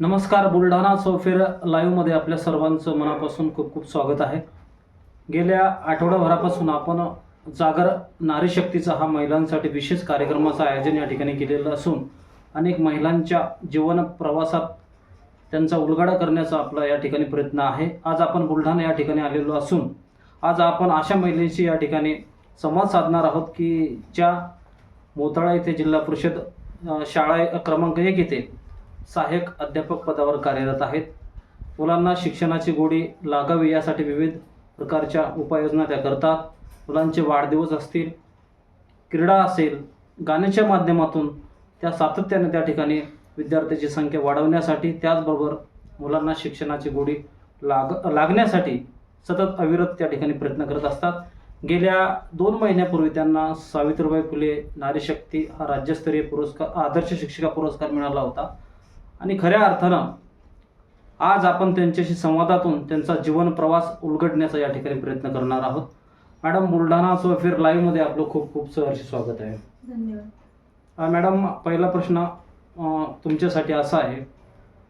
नमस्कार बुलढाणा सोफेर लाईव्हमध्ये आपल्या सर्वांचं मनापासून खूप खूप स्वागत आहे. गेल्या आठवड्याभरापासून आपण जागर नारी शक्तीचा हा महिलांसाठी विशेष कार्यक्रमाचं आयोजन या ठिकाणी केलेलं असून अनेक महिलांच्या जीवन प्रवासात त्यांचा उलगडा करण्याचा आपला या ठिकाणी प्रयत्न आहे. आज आपण बुलढाणा या ठिकाणी आलेलो असून आज आपण अशा महिलेशी या ठिकाणी संवाद साधणार आहोत की ज्या मोताळा येथे जिल्हा परिषद शाळा क्रमांक एक येथे सहाय्यक अध्यापक पदावर कार्यरत आहेत. मुलांना शिक्षणाची गोडी लागावी यासाठी विविध प्रकारच्या उपाययोजना त्या करतात. मुलांचे वाढदिवस असतील क्रीडा असेल गाण्याच्या माध्यमातून त्या सातत्याने त्या ठिकाणी विद्यार्थ्याची संख्या वाढवण्यासाठी त्याचबरोबर मुलांना शिक्षणाची गोडी लाग लागण्यासाठी सतत अविरत त्या ठिकाणी प्रयत्न करत असतात. गेल्या दोन महिन्यापूर्वी त्यांना सावित्रीबाई फुले नारीशक्ती हा राज्यस्तरीय पुरस्कार आदर्श शिक्षिका पुरस्कार मिळाला होता. आणि खऱ्या अर्थानं आज आपण त्यांच्याशी संवादातून त्यांचा जीवन प्रवास उलगडण्याचा या ठिकाणी प्रयत्न करणार आहोत. मॅडम बुलढाणा सोफेर लाईव्हमध्ये आपलं खूप खूप सहर्ष स्वागत आहे. धन्यवाद. मॅडम पहिला प्रश्न तुमच्यासाठी असा आहे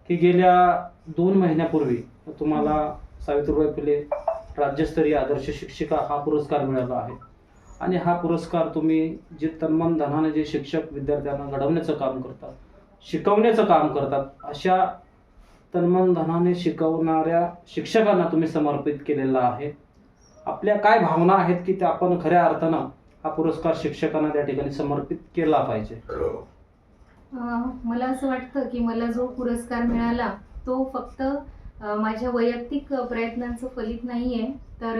की गेल्या दोन महिन्यापूर्वी तुम्हाला सावित्रीबाई फुले राज्यस्तरीय आदर्श शिक्षिका हा पुरस्कार मिळाला आहे. आणि हा पुरस्कार तुम्ही जे तन्मन धनाने जे शिक्षक विद्यार्थ्यांना घडवण्याचं काम करतात शिकवण्याचं काम करतात. अशा तन्मन धनाने शिकवणाऱ्या शिक्षकांना तुम्ही समर्पित केलेला आहे. आपल्या काय भावना आहेत की त्या आपण खऱ्या अर्थानं हा पुरस्कार शिक्षकांना त्या ठिकाणी समर्पित केला पाहिजे? अं, मला असं वाटतं की मला जो पुरस्कार मिळाला तो फक्त माझ्या वैयक्तिक प्रयत्नांचं फलित नाही आहे तर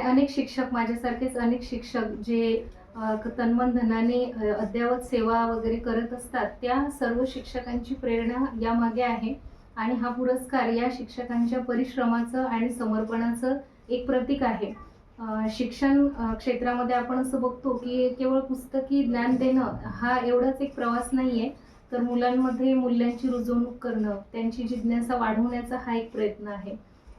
अनेक शिक्षक माझ्यासारखेच अनेक शिक्षक जे तन्मन धनाने अद्ययावत सेवा वगैरे करत असतात त्या सर्व शिक्षकांची प्रेरणा यामागे आहे. आणि हा पुरस्कार या शिक्षकांच्या परिश्रमाचं आणि समर्पणाचं एक प्रतीक आहे. शिक्षण क्षेत्रामध्ये आपण असं बघतो की केवळ पुस्तकी ज्ञान देणं हा एवढाच एक प्रवास नाही आहे तर मुलांमध्ये मूल्यांची रुजवणूक करणं त्यांची जिज्ञासा वाढवण्याचा हा एक प्रयत्न आहे.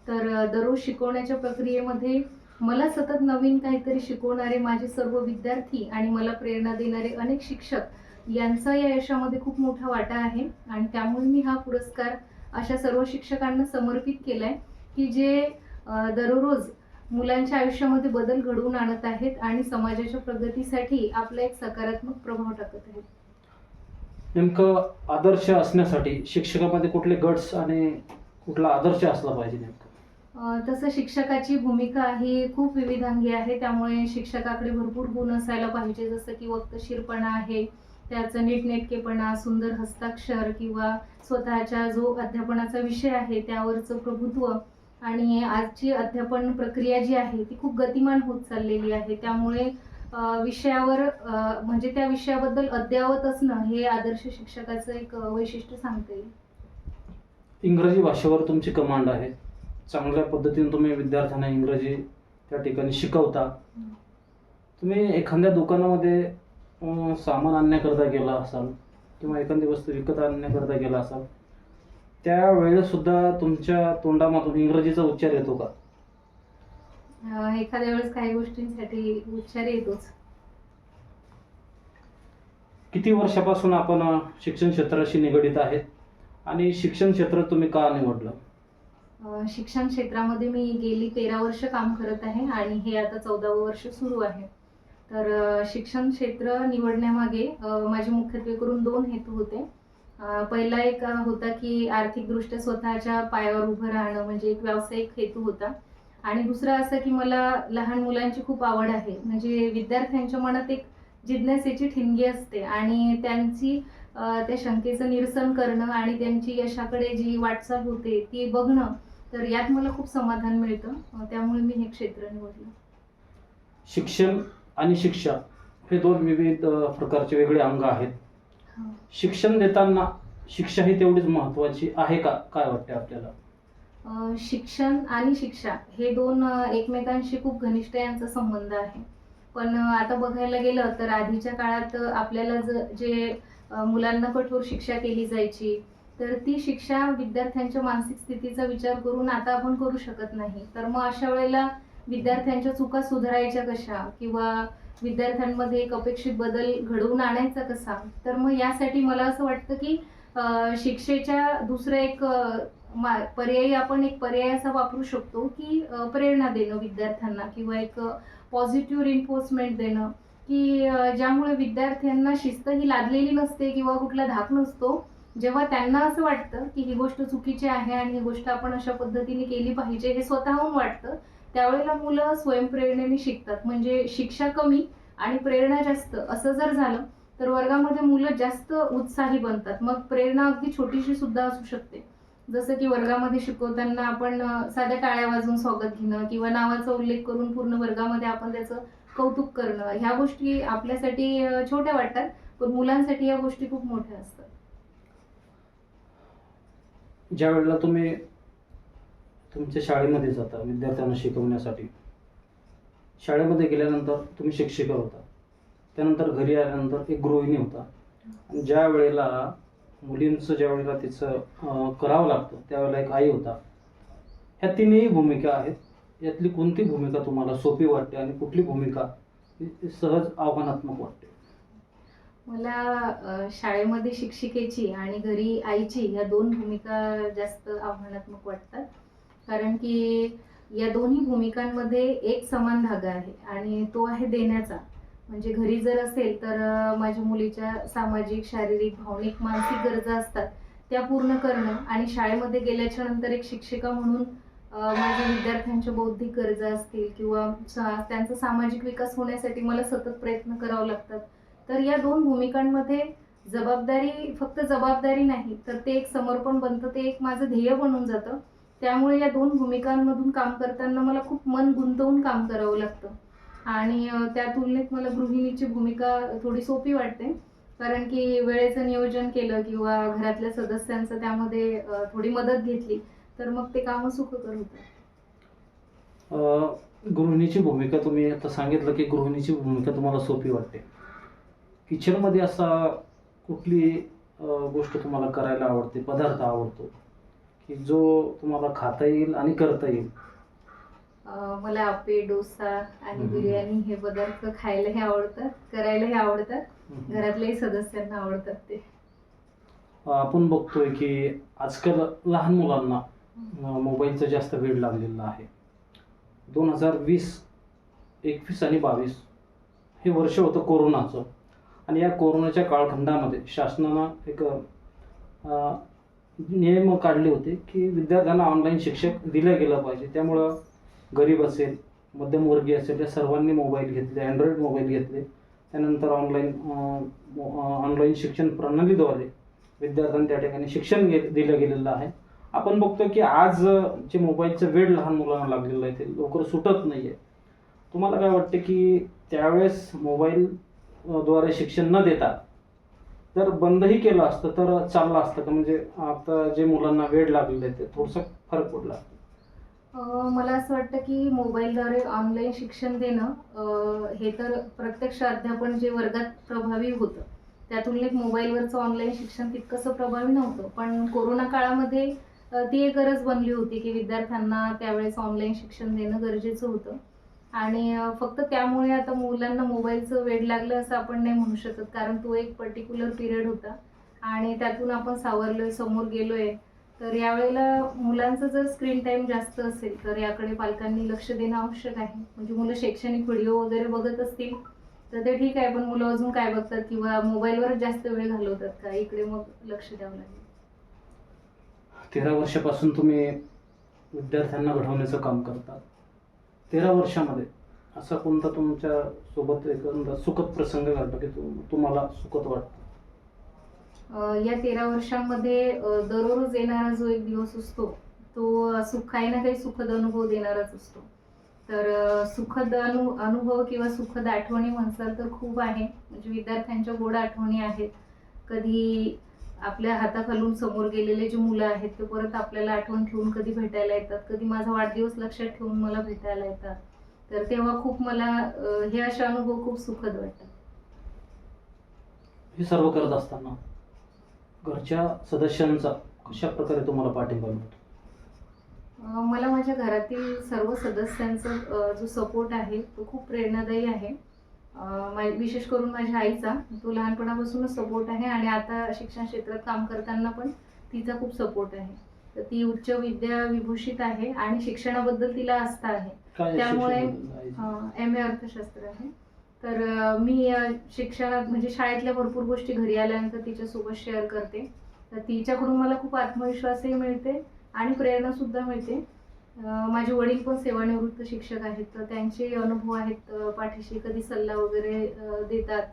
तर दररोज शिकवण्याच्या प्रक्रियेमध्ये मला सतत नवीन काहीतरी शिकवणारे माझे सर्व विद्यार्थी आणि मला प्रेरणा देणारे अनेक शिक्षक यांचा या यशामध्ये खूप मोठा वाटा आहे. आणि त्यामुळे मी हा पुरस्कार अशा सर्व शिक्षकांना समर्पित केला आहे की जे दररोज मुलांच्या आयुष्यामध्ये बदल घडवून आणत आहेत आणि समाजाच्या प्रगतीसाठी आपला एक सकारात्मक प्रभाव टाकत आहेत. नेमकं आदर्श असण्यासाठी शिक्षकामध्ये कुठले गट्स आणि कुठला आदर्श असला पाहिजे नेमकं? तसं शिक्षकाची भूमिका ही खूप विविधांगी आहे. त्यामुळे शिक्षकाकडे भरपूर गुण असायला पाहिजे. जसं की वक्तशीरपणा आहे त्याचं नीटनेटकेपणा सुंदर हस्ताक्षर किंवा स्वतःच्या जो अध्यापनाचा विषय आहे त्यावरचं प्रभुत्व आणि आजची अध्यापन प्रक्रिया जी आहे ती खूप गतिमान होत चाललेली आहे. त्यामुळे विषयावर म्हणजे त्या विषयाबद्दल अद्ययावत असणं हे आदर्श शिक्षकाचं एक वैशिष्ट्य सांगता येईल. इंग्रजी भाषेवर तुमची कमांड आहे. चांगल्या पद्धतीने तुम्ही विद्यार्थ्यांना इंग्रजी त्या ठिकाणी शिकवता. तुम्ही एखाद्या दुकानामध्ये सामान आणण्याकरता गेला असाल किंवा एखादी वस्तू विकत आणण्याकरता गेला असाल त्यावेळेस सुद्धा तुमच्या तोंडामधून इंग्रजीचा उच्चार येतो का? एखाद्या वेळेस काही गोष्टींसाठी उच्चार येतोच. किती वर्षापासून आपण शिक्षण क्षेत्राशी निगडीत आहेत? आणि शिक्षण क्षेत्र तुम्ही का निवडलं? शिक्षण क्षेत्रामध्ये मी गेली तेरा वर्ष काम करत आहे आणि हे आता चौदावं वर्ष सुरू आहे. तर शिक्षण क्षेत्र निवडण्यामागे माझे मुख्यत्वे करून दोन हेतू होते. पहिला एक होता की आर्थिकदृष्ट्या स्वतःच्या पायावर उभं राहणं म्हणजे एक व्यावसायिक हेतू होता. आणि दुसरा असं की मला लहान मुलांची खूप आवड आहे. म्हणजे विद्यार्थ्यांच्या मनात एक जिज्ञासेची ठिणगी असते आणि त्यांची त्या शंकेचं निरसन करणं आणि त्यांची यशाकडे जी वाटचाल होते ती बघणं तर यात मला खूप समाधान मिळतं. त्यामुळे मी हे क्षेत्र निवडलं. शिक्षण आणि शिक्षा हे दोन विविध प्रकारचे वेगळे अंग आहेत. शिक्षण देताना शिक्षा ही तेवढीच महत्वाची आहे का? काय वाटते आपल्याला? शिक्षण आणि शिक्षा हे दोन एकमेकांशी खूप घनिष्ठ यांचा संबंध आहे. पण आता बघायला गेलं तर आधीच्या काळात आपल्याला ज मुलांना कठोर शिक्षा केली जायची तर ती शिक्षा विद्यार्थ्यांच्या मानसिक स्थितीचा विचार करून आता आपण करू शकत नाही. तर मग अशा वेळेला विद्यार्थ्यांच्या चुका सुधारायच्या कशा? किंवा विद्यार्थ्यांमध्ये एक अपेक्षित बदल घडवून आणायचा कसा? तर मग यासाठी मला असं वाटतं की शिक्षेच्या दुसरं एक मा- पर्यायी आपण एक पर्याय असा वापरू शकतो की प्रेरणा देणं विद्यार्थ्यांना किंवा एक पॉझिटिव्ह रिन्फोर्समेंट देणं. की ज्यामुळे विद्यार्थ्यांना शिस्त ही लादलेली नसते किंवा कुठला धाक नसतो. जेव्हा त्यांना असं वाटतं की ही गोष्ट चुकीची आहे आणि ही गोष्ट आपण अशा पद्धतीने केली पाहिजे हे स्वतःहून वाटतं त्यावेळेला मुलं स्वयंप्रेरणेने शिकतात. म्हणजे शिक्षा कमी आणि प्रेरणा जास्त. असं जर झालं तर वर्गामध्ये मुलं जास्त उत्साही बनतात. मग प्रेरणा अगदी छोटीशी सुद्धा असू शकते. जसं की वर्गामध्ये शिकवताना आपण साध्या टाळ्या वाजवून स्वागत घेणं किंवा नावाचा उल्लेख करून पूर्ण वर्गामध्ये आपण त्याचं कौतुक करणं ह्या गोष्टी आपल्यासाठी छोट्या वाटतात. पण मुलांसाठी या गोष्टी खूप मोठ्या असतात. ज्या वेळेला तुम्ही तुमच्या शाळेमध्ये जाता विद्यार्थ्यांना शिकवण्यासाठी शाळेमध्ये गेल्यानंतर तुम्ही शिक्षिका होता. त्यानंतर घरी आल्यानंतर एक गृहिणी होता. आणि ज्या वेळेला मुलींचं ज्या वेळेला तिचं करावं लागतं त्यावेळेला एक आई होता. ह्या तिन्ही भूमिका आहेत. यातली कोणती भूमिका तुम्हाला सोपी वाटते आणि कुठली भूमिका ही सहज आव्हानात्मक वाटते? मला शाळेमध्ये शिक्षिकेची आणि घरी आईची या दोन भूमिका जास्त आव्हानात्मक वाटतात. कारण की या दोन्ही भूमिकांमध्ये एक समान धागा आहे आणि तो आहे देण्याचा. म्हणजे घरी जर असेल तर माझ्या मुलीच्या सामाजिक शारीरिक भावनिक मानसिक गरजा असतात त्या पूर्ण करणं आणि शाळेमध्ये गेल्याच्यानंतर एक शिक्षिका म्हणून माझ्या विद्यार्थ्यांच्या बौद्धिक गरजा असतील किंवा त्यांचा सामाजिक विकास होण्यासाठी मला सतत प्रयत्न करावे लागतात. तर या दोन भूमिकांमध्ये जबाबदारी फक्त जबाबदारी नाही तर ते एक समर्पण बनतं ते एक माझं ध्येय बनून जातं. त्यामुळे या दोन भूमिकांमधून काम करताना मला खूप मन गुंतवून काम करावं लागतं. आणि त्या तुलनेत मला गृहिणीची भूमिका थोडी सोपी वाटते. कारण की वेळेचं नियोजन केलं किंवा घरातल्या सदस्यांचं त्यामध्ये थोडी मदत घेतली तर मग ते कामं सुखकर होतं गृहिणीची भूमिका तुम्ही आता सांगितलं की गृहिणीची भूमिका तुम्हाला सोपी वाटते. किचनमध्ये असा कुठली गोष्ट तुम्हाला करायला आवडते पदार्थ आवडतो की जो तुम्हाला खाता येईल आणि करता येईल? मला आप्पे डोसा आणि. बिर्याणी हे पदार्थ खायलाही आवडतात करायलाही आवडतात. घरातल्याही सदस्यांना आवडतात ते. आपण बघतोय की आजकाल लहान मुलांना मोबाईलचा जास्त वेळ लागलेला आहे. दोन हजार वीस एकवीस आणि बावीस हे वर्ष होतं कोरोनाचं. आणि या कोरोनाच्या काळखंडामध्ये शासनानं एक नियम काढले होते की विद्यार्थ्यांना ऑनलाईन शिक्षक दिलं गेलं पाहिजे. त्यामुळं गरीब असेल मध्यमवर्गीय असेल त्या सर्वांनी मोबाईल घेतले अँड्रॉइड मोबाईल घेतले. त्यानंतर ऑनलाईन ऑनलाईन शिक्षण प्रणालीद्वारे विद्यार्थ्यांना त्या ठिकाणी शिक्षण गे दिलं गेलेलं आहे. आपण बघतो की आज जे मोबाईलचं वेळ लहान मुलांना लागलेलं आहे ते लवकर सुटत नाही आहे तुम्हाला काय वाटते की त्यावेळेस मोबाईल द्वारे शिक्षण न देता जर बंदही केलं असतं तर चांगलं असतं का? म्हणजे आता जे मुलांना वेळ लागलेलं आहे ते थोडंसं फरक पडला मला असं वाटतं की मोबाईलद्वारे ऑनलाईन शिक्षण देणं हे तर प्रत्यक्ष अध्यापन जे वर्गात प्रभावी होतं त्या तुलनेत मोबाईलवरचं ऑनलाईन शिक्षण तितकंसं प्रभावी नव्हतं. पण कोरोना काळामध्ये ती एक गरज बनली होती की विद्यार्थ्यांना त्यावेळेस ऑनलाईन शिक्षण देणं गरजेचं होतं. आणि फक्त त्यामुळे आता मुलांना मोबाईलचं वेड लागलं असं आपण नाही म्हणू शकत. कारण तो एक पर्टिक्युलर पिरियड होता. आणि त्यातून आपण सावरलोय समोर गेलोय. तर यावेळेला मुलांचं जर स्क्रीन टाईम जास्त असेल तर याकडे पालकांनी लक्ष देणं आवश्यक आहे. म्हणजे मुलं शैक्षणिक व्हिडिओ वगैरे बघत असतील तर ते ठीक आहे. पण मुलं अजून काय बघतात? किंवा मोबाईलवरच जास्त वेळ घालवतात का? इकडे मग लक्ष द्यावं लागेल. तेरा वर्षापासून तुम्ही विद्यार्थ्यांना घडवण्याचं काम करतात तेरा वर्षामध्ये असा कोणता तुमच्यासोबत एखादा सुखद प्रसंग घडला की तुम्हाला सुखद वाटतं? या तेरा वर्षांमध्ये दररोज येणारा जो एक दिवस असतो तो सुख काही ना काही सुखद अनुभव देणाराच असतो. तर सुखद अनु अनुभव किंवा सुखद आठवणी म्हणसाल तर खूप आहे. म्हणजे विद्यार्थ्यांच्या गोड आठवणी आहेत. कधी आपल्या हाताखालून समोर गेलेले जे मुलं आहेत ते परत आपल्याला आठवण ठेवून कधी भेटायला येतात? कधी माझा वाढदिवस लक्षात ठेवून मला भेटायला येतात? तर तेव्हा खूप मला हे असे अनुभव खूप सुखद वाटतात. हे सर्व करत असताना घरच्या सदस्यांचा कशा प्रकारे तुम्हाला पाठिंबा मिळतो? मला माझ्या घरातील सर्व सदस्यांचा जो सपोर्ट आहे तो खूप प्रेरणादायी आहे. विशेष करून माझ्या आईचा. तो लहानपणापासूनच सपोर्ट आहे आणि आता शिक्षण क्षेत्रात काम करताना पण तिचा खूप सपोर्ट आहे. तर ती उच्च विद्या विभूषित आहे आणि शिक्षणाबद्दल तिला आस्था आहे. त्यामुळे, एम ए अर्थशास्त्र आहे. तर मी शिक्षणात म्हणजे शाळेतल्या भरपूर गोष्टी घरी आल्यानंतर तिच्यासोबत शेअर करते. तर तिच्याकडून मला खूप आत्मविश्वासही मिळते आणि प्रेरणा सुद्धा मिळते. माझे वडील पण सेवानिवृत्त शिक्षक आहेत तर त्यांचे अनुभव आहेत पाठीशी कधी सल्ला वगैरे देतात.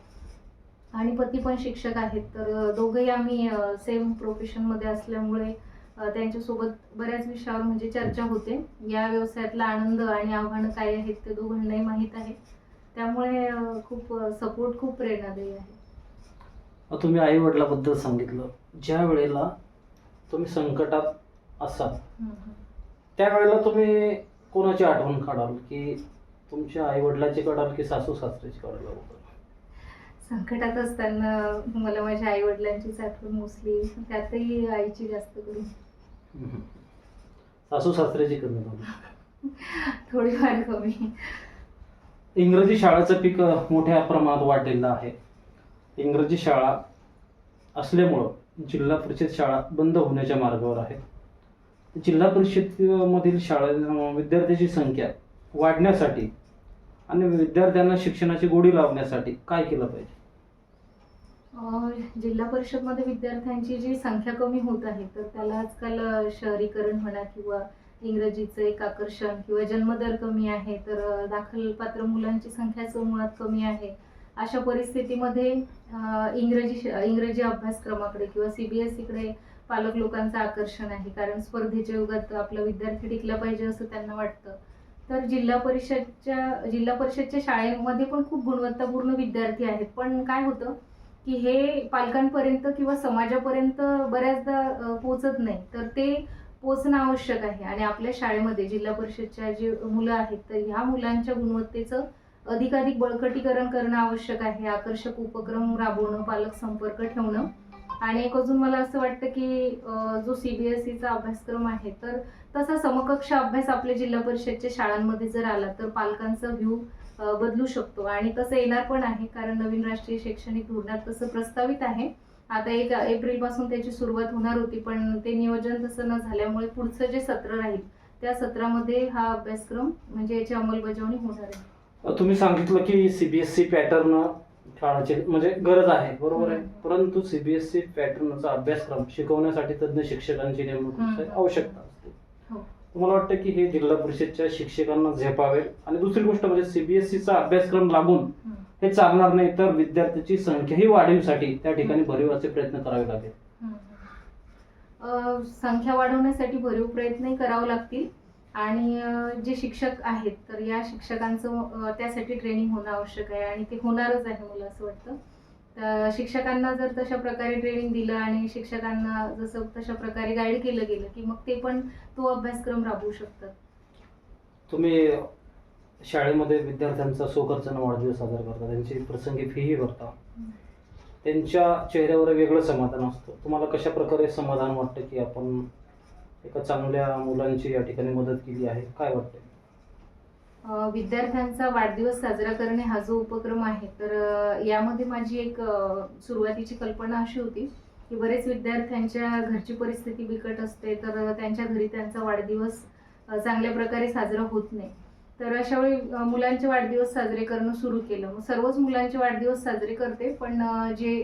आणि पती पण शिक्षक आहेत तर दोघंही आम्ही सेम प्रोफेशनमध्ये असल्यामुळे त्यांच्यासोबत बऱ्याच विषयावर म्हणजे चर्चा होते. या व्यवसायातला आनंद आणि आव्हानं काय आहेत ते दोघांनाही माहीत आहे. त्यामुळे खूप सपोर्ट खूप प्रेरणादायी आहे. तुम्ही आई वडिलाबद्दल सांगितलं. ज्या वेळेला तुम्ही संकटात असाल त्यावेळेला तुम्ही कोणाची आठवण काढाल? की तुमच्या आई वडिलाची काढाल की सासू सासऱ्याची काढाल? संकटात असताना मला माझ्या आई वडिलांचीच आठवण मोस्टली त्यातही आईची जास्त करून. सासू सासऱ्याची कमी झाली. थोडीफार कमी. इंग्रजी शाळेचं पीक मोठ्या प्रमाणात वाढलेलं आहे. इंग्रजी शाळा असल्यामुळं जिल्हा परिषद शाळा बंद होण्याच्या मार्गावर आहे. जिल्हा परिषदमधील शाळा अ, विद्यार्थ्यांची संख्या वाढण्यासाठी आणि विद्यार्थ्यांना शिक्षणाची गोडी लावण्यासाठी काय केलं पाहिजे? जिल्हा परिषदमध्ये विद्यार्थ्यांची जी संख्या कमी होत आहे तर त्याला आजकाल शहरीकरण म्हणा किंवा इंग्रजीचं एक आकर्षण किंवा जन्मदर कमी आहे तर दाखल दाखलपात्र मुलांची संख्याच मुळात कमी आहे. अशा परिस्थितीमध्ये इंग्रजी इंग्रजी अभ्यासक्रमाकडे किंवा सी बी एस सीकडे पालक लोकांचं आकर्षण आहे कारण स्पर्धेच्या युगात आपला विद्यार्थी टिकला पाहिजे असं त्यांना वाटतं. तर जिल्हा परिषदच्या जिल्हा परिषदच्या शाळेमध्ये पण खूप गुणवत्तापूर्ण विद्यार्थी आहेत. पण काय होतं की हे पालकांपर्यंत किंवा समाजापर्यंत बऱ्याचदा पोचत नाही. तर ते पोचणं आवश्यक आहे. आणि आपल्या शाळेमध्ये जिल्हा परिषदच्या जी मुलं आहेत तर ह्या मुलांच्या गुणवत्तेचं अधिकाधिक बळकटीकरण करणं आवश्यक आहे. आकर्षक उपक्रम राबवणं पालक संपर्क ठेवणं. आणि एक अजून मला असं वाटतं की जो सी बी एस अभ्यासक्रम आहे तर तसा समकक्ष अभ्यास आपल्या जिल्हा परिषदच्या शाळांमध्ये जर आला तर पालकांचा व्ह्यू बदलू शकतो. आणि तसं येणार पण आहे कारण नवीन राष्ट्रीय शैक्षणिक धोरणात तसं प्रस्तावित आहे. आता एक एप्रिलपासून त्याची सुरुवात होणार होती पण ते नियोजन तसं न झाल्यामुळे पुढचं जे सत्र राहील त्या सत्रामध्ये हा अभ्यासक्रम म्हणजे याची अंमलबजावणी होणार आहे. तुम्ही सांगितलं की सीबीएसई पॅटर्न शाळाची म्हणजे गरज आहे बरोबर आहे. परंतु सीबीएसई पॅटर्नचा अभ्यासक्रम शिकवण्यासाठी तज्ज्ञ शिक्षकांची नेमणूक. आवश्यकता असते हो. तुम्हाला वाटतं की हे जिल्हा परिषदच्या शिक्षकांना झेपावेल आणि दुसरी गोष्ट म्हणजे सीबीएसईचा अभ्यासक्रम लागून. हे चालणार नाही तर विद्यार्थ्याची संख्याही वाढीवसाठी त्या ठिकाणी भरीवाचे प्रयत्न करावे लागेल संख्या वाढवण्यासाठी भरीव प्रयत्नही करावे लागतील आणि जे शिक्षक आहेत तर या शिक्षकांचं त्यासाठी ट्रेनिंग होणं आवश्यक आहे आणि ते होणारच आहे मला असं वाटतं. तर शिक्षकांना जर तशा प्रकारे ट्रेनिंग दिलं आणि शिक्षकांना जसं तशा प्रकारे गाईड केलं गेलं की मग ते पण तो अभ्यासक्रम राबवू शकतात. तुम्ही शाळेमध्ये विद्यार्थ्यांचा स्वखर्चानं वाढदिवस साजरा करता त्यांची प्रसंगी फीही भरता. त्यांच्या चेहऱ्यावर वेगळं समाधान असतं. तुम्हाला कशा प्रकारे समाधान वाटतं की आपण एका चांगल्या मुलांची या ठिकाणी मदत केली आहे. काय वाटतं विद्यार्थ्यांचा वाढदिवस साजरा करणे हा जो उपक्रम आहे तर यामध्ये माझी एक सुरुवातीची कल्पना अशी होती की बरेच विद्यार्थ्यांच्या घरची परिस्थिती बिकट असते तर त्यांच्या घरी त्यांचा वाढदिवस चांगल्या प्रकारे साजरा होत नाही. तर अशा वेळी मुलांचे वाढदिवस साजरे करणं सुरू केलं. मग सर्वच मुलांचे वाढदिवस साजरे करते पण जे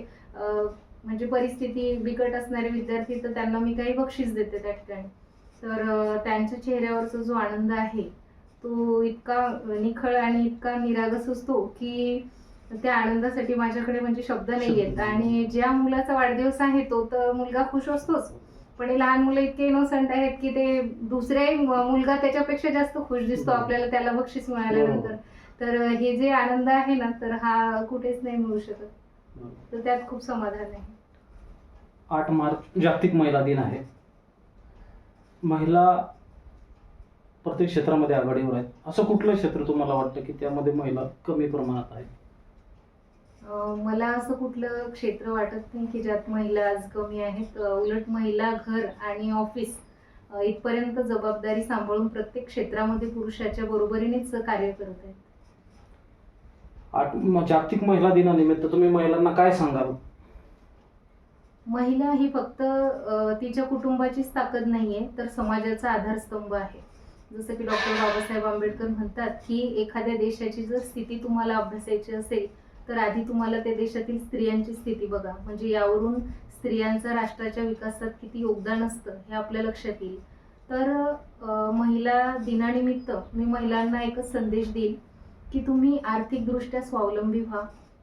म्हणजे परिस्थिती बिकट असणारे विद्यार्थी तर त्यांना मी काही बक्षीस देते त्या ठिकाणी. तर त्यांच्या चेहऱ्यावरचा जो आनंद आहे तो इतका निखळ आणि इतका निरागस असतो की त्या आनंदासाठी माझ्याकडे म्हणजे शब्द नाही आहेत आणि ज्या मुलाचा वाढदिवस आहे तो तर मुलगा खुश असतोच. पण हे लहान मुलं इतके इनोसंट आहेत की ते दुसऱ्याही मु- मुलगा त्याच्यापेक्षा जास्त खुश दिसतो बरोबर. आपल्याला त्याला बक्षीस मिळाल्यानंतर. तर हे जे आनंद आहे ना तर हा कुठेच नाही मिळू शकत. तर त्यात खूप समाधान आहे. आठ मार्च जागतिक महिला दिन आहे. महिला प्रत्येक क्षेत्रामध्ये आघाडीवर आहेत. असं कुठलं क्षेत्र तुम्हाला वाटतं की त्यामध्ये महिला कमी प्रमाणात आहेत? अं, मला असं कुठलं क्षेत्र वाटत नाही की ज्यात महिला आज कमी आहेत. अं, उलट महिला घर आणि ऑफिस अं, इथपर्यंत जबाबदारी सांभाळून प्रत्येक क्षेत्रामध्ये पुरुषाच्या बरोबरीनेच कार्य करत आहेत. आठ जागतिक महिला दिनानिमित्त तुम्ही महिलांना काय सांगाल? महिला ही फक्त तिच्या कुटुंबाचीच ताकद नाहीये तर समाजाचा आधारस्तंभ आहे. जसं की डॉक्टर बाबासाहेब आंबेडकर म्हणतात की एखाद्या देशाची जर स्थिती तुम्हाला अभ्यासायची असेल तर आधी तुम्हाला त्या देशातील स्त्रियांची स्थिती बघा. म्हणजे यावरून स्त्रियांचं राष्ट्राच्या विकासात किती योगदान असतं हे आपल्या लक्षात येईल. तर महिला दिनानिमित्त मी महिलांना एकच संदेश देईल की तुम्ही आर्थिकदृष्ट्या स्वावलंबी व्हा.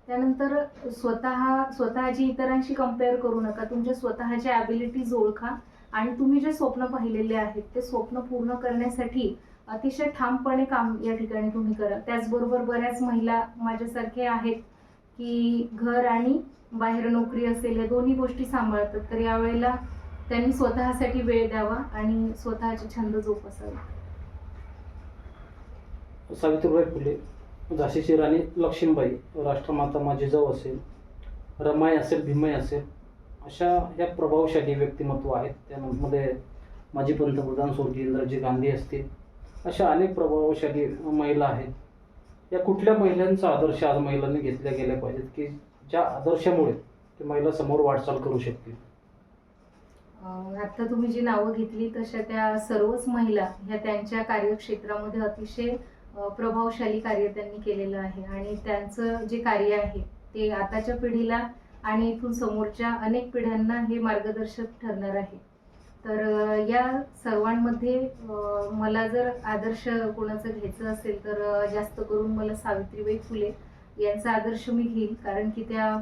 त्यानंतर स्वतः स्वतःची इतरांशी कंपेअर करू नका. तुमच्या स्वतःच्या ॲबिलिटीज ओळखा. आणि तुम्ही जे स्वप्न पाहिलेले आहेत ते स्वप्न पूर्ण करण्यासाठी अतिशय ठामपणे काम या ठिकाणी तुम्ही करा. त्याचबरोबर बऱ्याच महिला माझ्यासारख्या आहेत की घर आणि बाहेर नोकरी असेल या दोन्ही गोष्टी सांभाळतात. तर यावेळेला त्यांनी स्वतःसाठी वेळ द्यावा आणि स्वतःचे छंद जोपासावे. सावित्रीबाई फुले. झाशीची राणी लक्ष्मीबाई राष्ट्रमाता माझी जाऊ असेल रमाई असेल भीमाई असेल अशा ह्या प्रभावशाली व्यक्तिमत्व आहेत. त्यामध्ये माजी पंतप्रधान स्वर्गीय इंदिराजी गांधी असतील अशा अनेक प्रभावशाली महिला आहेत. या कुठल्या महिलांचा आदर्श आज महिलांनी घेतल्या गेल्या पाहिजेत की ज्या आदर्शामुळे ते महिला समोर वाटचाल करू शकतील? आता तुम्ही जी नावं घेतली तशा त्या सर्वच महिला ह्या त्यांच्या कार्यक्षेत्रामध्ये अतिशय प्रभावशाली कार्य त्यांनी केलेलं आहे. आणि त्यांचं जे कार्य आहे ते आताच्या पिढीला आणि इथून समोरच्या अनेक पिढ्यांना हे मार्गदर्शक ठरणार आहे. तर या सर्वांमध्ये मला जर आदर्श कोणाचं घ्यायचं असेल तर जास्त करून मला सावित्रीबाई फुले यांचा आदर्श मी घेईन. कारण की त्या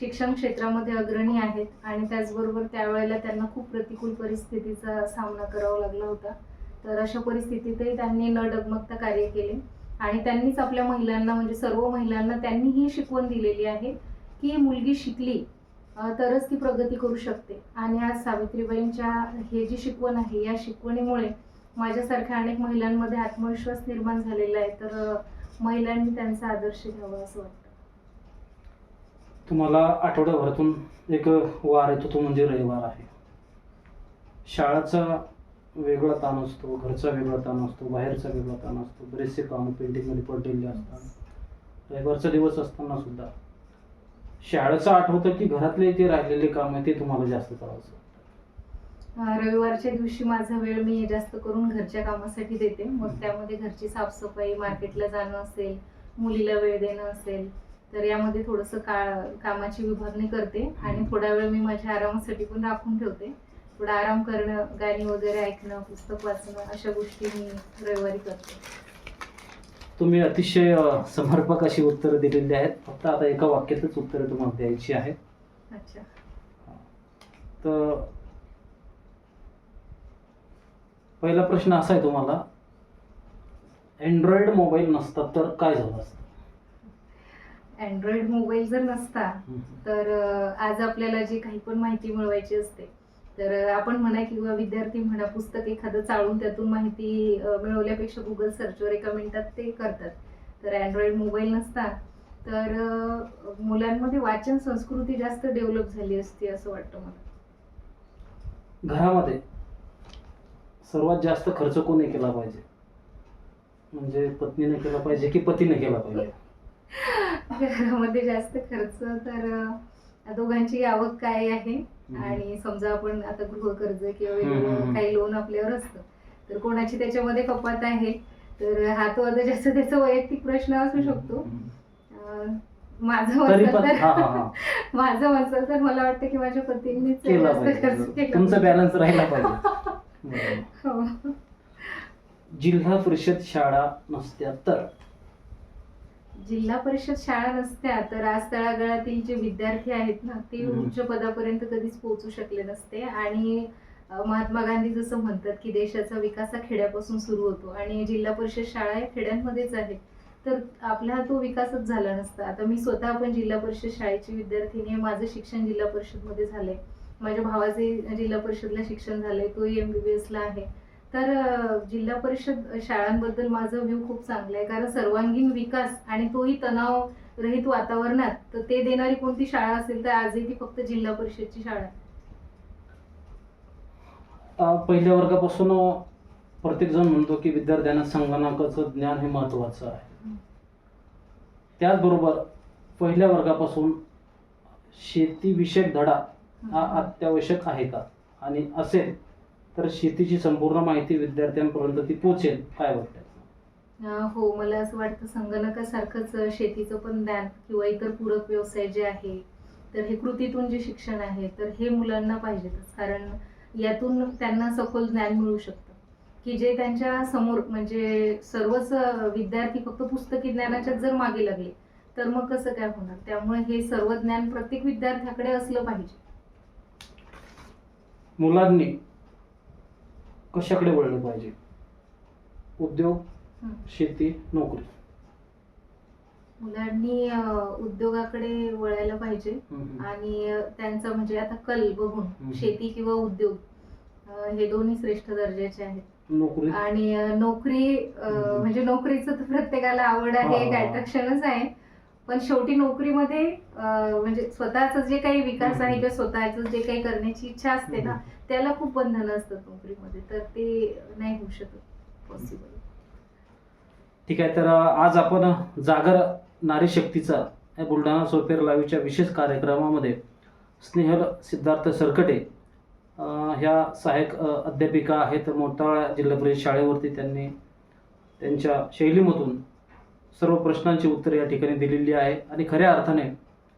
शिक्षण क्षेत्रामध्ये अग्रणी आहेत आणि त्याचबरोबर त्यावेळेला त्यांना खूप प्रतिकूल परिस्थितीचा सामना करावा लागला होता. तर अशा परिस्थितीतही त्यांनी न डगमगता कार्य केले. आणि त्यांनीच आपल्या महिलांना म्हणजे सर्व महिलांना त्यांनी ही शिकवण दिलेली आहे की मुलगी शिकली तरच ती प्रगती करू शकते. आणि आज सावित्रीबाईंच्या हे जी शिकवण आहे या शिकवणीमुळे माझ्यासारख्या अनेक महिलांमध्ये आत्मविश्वास निर्माण झालेला आहे. तर महिलांनी त्यांचा आदर्श घ्यावा असं वाटतं. तुम्हाला आठवड्याभरातून एक वार येतो तो म्हणजे रविवार आहे. शाळाचा वेगळा ताण असतो घरचा वेगळा ताण असतो बाहेरचा वेगळा ताण असतो बरेचसे कामं पेंटिंगमध्ये पडलेले असतात. रविवारचा दिवस असताना सुद्धा. शाळेचं आठवतं की घरातले जे राहिलेले काम आहे ते तुम्हाला जास्त? अं, रविवारच्या दिवशी माझा वेळ मी जास्त करून घरच्या कामासाठी देते. मग त्यामध्ये घरची साफसफाई मार्केटला जाणं असेल मुलीला वेळ देणं असेल तर यामध्ये थोडंसं का कामाची विभागणी करते. आणि थोडा वेळ मी माझ्या आरामासाठी पण राखून ठेवते. थोडा आराम करणं गाणी वगैरे ऐकणं पुस्तक वाचणं अशा गोष्टी मी रविवारी करते. तुम्ही अतिशय अ, समर्पक अशी उत्तरं दिलेली आहेत. फक्त आता एका वाक्यातच उत्तरं तुम्हाला द्यायची आहेत. अच्छा. तर पहिला प्रश्न असा आहे तुम्हाला अँड्रॉइड मोबाईल नसता तर काय झालं असतं? अँड्रॉइड मोबाईल जर नसता तर अ, आज आपल्याला जी काही पण माहिती मिळवायची असते तर आपण म्हणा किंवा विद्यार्थी म्हणा पुस्तक एखादं चाळून त्यातून माहिती मिळवल्यापेक्षा गुगल सर्चवर एका मिनिटात ते करतात. तर अँड्रॉइड मोबाईल नसता तर मुलांमध्ये वाचन संस्कृती जास्त डेव्हलप झाली असती असं वाटतं मला. घरामध्ये सर्वात जास्त खर्च कोणी केला पाहिजे? म्हणजे पत्नीने केला पाहिजे की पतीने केला पाहिजे? घरामध्ये जास्त खर्च तर दोघांची आवक काय आहे? आणि समजा आपण आता किंवा हम्म, वेगवेगळं हम्म. काही लोन आपल्यावर असतं तर कोणाची त्याच्यामध्ये कपात आहे तर हा तो आता जास्त त्याचा वैयक्तिक प्रश्न असू शकतो माझं तरी माझं म्हणसाल तर मला वाटतं की माझ्या पतींनीच तुमचा. बॅलन्स राहिला पाहिजे. हो. जिल्हा परिषद शाळा नसत्या तर जिल्हा परिषद शाळा नसत्या तर आज तळागाळातील जे विद्यार्थी आहेत ना ते. उच्च पदापर्यंत कधीच पोहोचू शकले नसते. आणि महात्मा गांधी जसं म्हणतात की देशाचा विकास हा खेड्यापासून सुरू होतो. आणि जिल्हा परिषद शाळा या खेड्यांमध्येच आहेत. तर आपला हा तो विकासच झाला नसता. आता मी स्वतः पण जिल्हा परिषद शाळेची विद्यार्थिनी आहे माझं शिक्षण जिल्हा परिषदमध्ये झालंय. माझ्या भावाचे जिल्हा परिषदला शिक्षण झालंय. तोही एम बी बी एसला आहे. तर जिल्हा परिषद शाळांबद्दल माझं व्ह्यू खूप चांगलं आहे. कारण सर्वांगीण विकास आणि तोही तणाव रहित वातावरणात तर ते देणारी कोणती शाळा असेल तर आजही ती फक्त जिल्हा परिषदची शाळा आहे. पहिल्या वर्गापासून प्रत्येक जण म्हणतो की विद्यार्थ्यांना संगणकाचं ज्ञान हे महत्वाचं आहे. त्याचबरोबर पहिल्या वर्गापासून शेतीविषयक धडा हा अत्यावश्यक आहे का? आणि असेल तर शेतीची संपूर्ण माहिती विद्यार्थ्यांपर्यंत ती पोचेल काय वाटतं हो मला असं वाटतं संगणकासारखंच शेतीचं पण ज्ञान किंवा इतर पूरक व्यवसाय जे आहे तर हे कृतीतून जे शिक्षण आहे तर हे मुलांना पाहिजेतच. कारण यातून त्यांना सखोल ज्ञान मिळू शकतं. की जे त्यांच्यासमोर म्हणजे सर्वच विद्यार्थी फक्त पुस्तकी ज्ञानाच्याच जर मागे लागले तर मग कसं काय होणार? त्यामुळे हे सर्व ज्ञान प्रत्येक विद्यार्थ्याकडे असलं पाहिजे. मुलांनी कशाकडे वळलं पाहिजे उद्योग. शेती नोकरी मुलांनी उद्योगाकडे वळायला पाहिजे. आणि त्यांचा म्हणजे आता कल बघून. शेती किंवा उद्योग हे दोन्ही श्रेष्ठ दर्जाचे आहेत नोकरी आणि नोकरी. म्हणजे नोकरीचं तर प्रत्येकाला आवड आहे एक. अट्रॅक्शनच आहे पण शेवटी नोकरीमध्ये म्हणजे स्वतःचा जे काही विकास आहे किंवा स्वतःच जे काही करण्याची इच्छा असते ना त्याला खूप बंधनं असतात नोकरीमध्ये. तर ते नाही होऊ शकत पॉसिबल ठीक आहे तर आज आपण जागर नारी शक्तीचा या बुलढाणा सोपेर लाईव्हच्या विशेष कार्यक्रमामध्ये स्नेहल सिद्धार्थ सरकटे ह्या सहाय्यक अध्यापिका आहेत. मोताळा जिल्हा परिषद शाळेवरती त्यांनी त्यांच्या शैलीमधून सर्व प्रश्नांची उत्तरे या ठिकाणी दिलेली आहे. आणि खऱ्या अर्थाने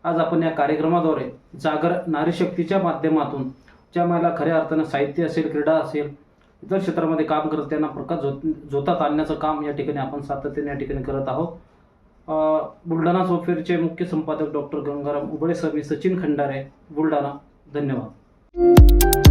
आज आपण या कार्यक्रमाद्वारे जागर नारीशक्तीच्या माध्यमातून ज्या महिला खऱ्या अर्थानं साहित्य असेल क्रीडा असेल इतर क्षेत्रामध्ये काम करत त्यांना प्रकाश झोत झोतात आणण्याचं काम या ठिकाणी आपण सातत्याने या ठिकाणी करत आहोत. बुलढाणा सॉफ्टवेअरचे मुख्य संपादक डॉक्टर गंगाराम उबळे सर मी सचिन खंडारे बुलढाणा. धन्यवाद.